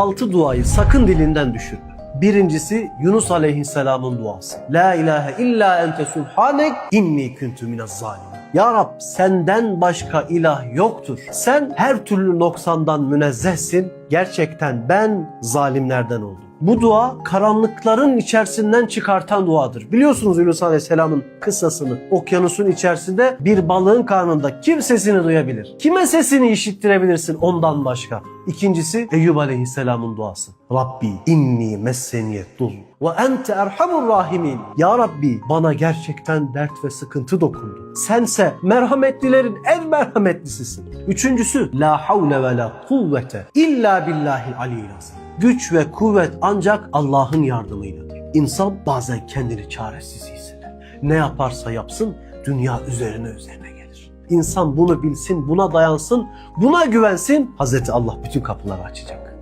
Altı duayı sakın dilinden düşürme. Birincisi Yunus aleyhisselamın duası. La ilahe illa ente subhanek inni kuntu minez zalimin. Ya Rab senden başka ilah yoktur. Sen her türlü noksandan münezzehsin. Gerçekten ben zalimlerden oldum. Bu dua karanlıkların içerisinden çıkartan duadır. Biliyorsunuz Yunus Aleyhisselam'ın kıssasını. Okyanusun içerisinde bir balığın karnında kim sesini duyabilir? Kime sesini işittirebilirsin ondan başka? İkincisi Eyyub Aleyhisselam'ın duası. Rabbi inni messeniyet dul ve ente erhamur rahimin. Ya Rabbi bana gerçekten dert ve sıkıntı dokundu. Sense merhametlilerin en merhametlisisin. Üçüncüsü la havle ve la kuvvete illa billahil aliyyil azim. Güç ve kuvvet ancak Allah'ın yardımıyladır. İnsan bazen kendini çaresiz hisseder. Ne yaparsa yapsın dünya üzerine üzerine gelir. İnsan bunu bilsin, buna dayansın, buna güvensin. Hazreti Allah bütün kapıları açacak.